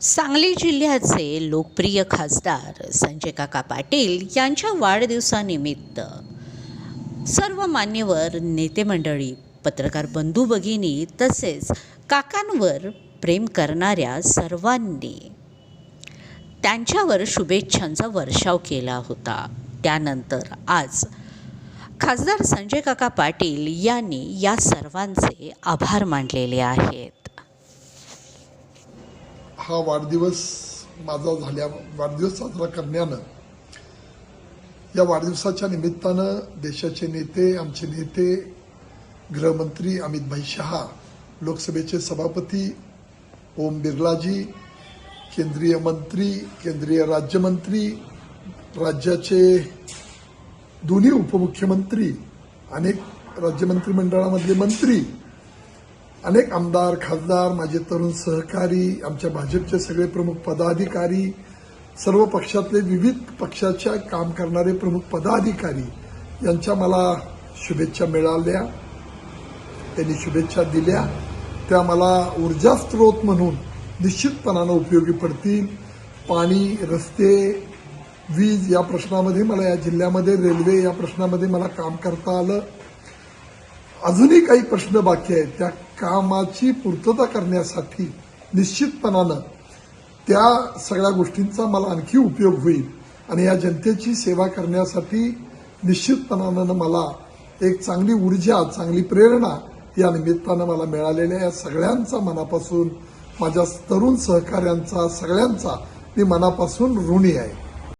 सांगली जिल्ह्याचे लोकप्रिय खासदार संजय काका पाटील यांच्या वाढदिवसानिमित्त सर्व मान्यवर नेते मंडळी पत्रकार बंधू भगिनी तसेच काकांवर प्रेम करणाऱ्या सर्वांनी त्यांच्यावर शुभेच्छांचा वर्षाव केला होता. त्यानंतर आज खासदार संजय काका पाटील यांनी या सर्वांचे आभार मानलेले आहेत. हा वाढदिवस माझा झाल्या वाढदिवस साजरा करण्यानं या वाढदिवसाच्या निमित्तानं देशाचे नेते आमचे नेते गृहमंत्री अमित भाई शहा लोकसभेचे सभापती ओम बिर्लाजी केंद्रीय मंत्री केंद्रीय राज्यमंत्री राज्याचे दोन्ही उपमुख्यमंत्री अनेक राज्यमंत्रिमंडळामधले मंत्री अनेक आमदार खासदार माझे तरुण सहकारी आमच्या भाजपचे सगळे प्रमुख पदाधिकारी सर्व पक्षातले विविध पक्षाच्या काम करणारे प्रमुख पदाधिकारी यांच्या मला शुभेच्छा मिळाल्या. त्यांनी शुभेच्छा दिल्या. त्या मला ऊर्जा स्रोत म्हणून निश्चितपणानं उपयोगी पडतील. पाणी रस्ते वीज या प्रश्नामध्ये मला या जिल्ह्यामध्ये रेल्वे या प्रश्नामध्ये मला काम करता आलं. अजूनही काही प्रश्न बाकी आहेत. त्या कामाची पूर्तता करण्यासाठी निश्चितपणानं त्या सगळ्या गोष्टींचा मला आणखी उपयोग होईल आणि या जनतेची सेवा करण्यासाठी निश्चितपणानं मला एक चांगली ऊर्जा चांगली प्रेरणा या निमित्तानं मला मिळालेल्या या सगळ्यांचा मनापासून माझ्या तरुण सहकाऱ्यांचा सगळ्यांचा मी मनापासून ऋणी आहे.